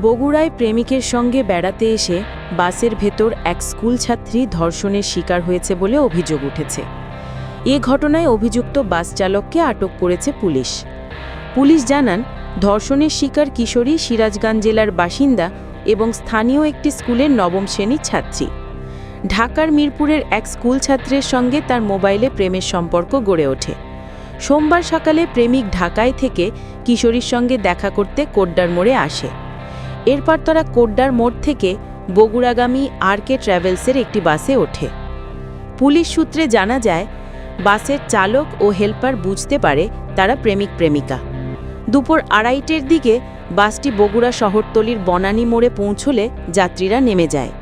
বগুড়ায় প্রেমিকের সঙ্গে বেড়াতে এসে বাসের ভেতর এক স্কুল ছাত্রী ধর্ষণের শিকার হয়েছে বলে অভিযোগ উঠেছে। এ ঘটনায় অভিযুক্ত বাস চালককে আটক করেছে পুলিশ। পুলিশ জানান, ধর্ষণের শিকার কিশোরী সিরাজগঞ্জ জেলার বাসিন্দা এবং স্থানীয় একটি স্কুলের নবম শ্রেণির ছাত্রী। ঢাকার মিরপুরের এক স্কুল ছাত্রের সঙ্গে তার মোবাইলে প্রেমের সম্পর্ক গড়ে ওঠে। সোমবার সকালে প্রেমিক ঢাকায় থেকে কিশোরীর সঙ্গে দেখা করতে কোড্ডার মোড়ে আসে। এরপর তারা কোড্ডার মোড় থেকে বগুড়াগামী আর কে ট্রাভেলসের একটি বাসে ওঠে। পুলিশ সূত্রে জানা যায়, বাসের চালক ও হেল্পার বুঝতে পারে তারা প্রেমিক প্রেমিকা। দুপুর আড়াইটের দিকে বাসটি বগুড়া শহরতলির বনানী মোড়ে পৌঁছলে যাত্রীরা নেমে যায়।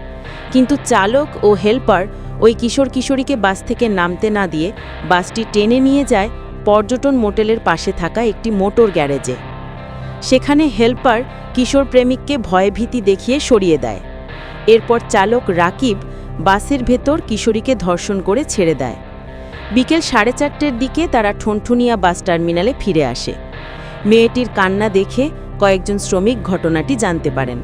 কিন্তু চালক ও হেল্পার ওই কিশোর কিশোরীকে বাস থেকে নামতে না দিয়ে বাসটি টেনে নিয়ে যায় পর্যটন মোটেলের পাশে থাকা একটি মোটর গ্যারেজে। সেখানে হেল্পার কিশোর প্রেমিককে ভয়ভীতি দেখিয়ে সরিয়ে দেয়। এরপর চালক রাকিব বাসের ভেতর কিশোরীকে ধর্ষণ করে ছেড়ে দেয়। বিকেল সাড়ে চারটের দিকে তারা ঠনঠুনিয়া বাস টার্মিনালে ফিরে আসে। মেয়েটির কান্না দেখে কয়েকজন শ্রমিক ঘটনাটি জানতে পারেন।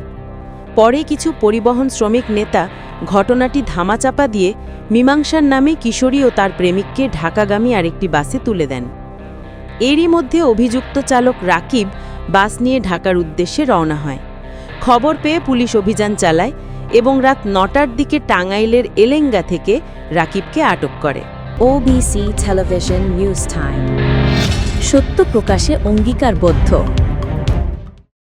পরে কিছু পরিবহন শ্রমিক নেতা ঘটনাটি ধামাচাপা দিয়ে মীমাংসার নামে কিশোরী ও তার প্রেমিককে ঢাকাগামী আরেকটি বাসে তুলে দেন। এরই মধ্যে অভিযুক্ত চালক রাকিব বাস নিয়ে ঢাকার উদ্দেশ্যে রওনা হয়। খবর পেয়ে পুলিশ অভিযান চালায় এবং রাত নটার দিকে টাঙ্গাইলের এলেঙ্গা থেকে রাকিবকে আটক করে। ওবিসি টেলিভিশন নিউজ টাইম সত্য প্রকাশে অঙ্গীকারবদ্ধ।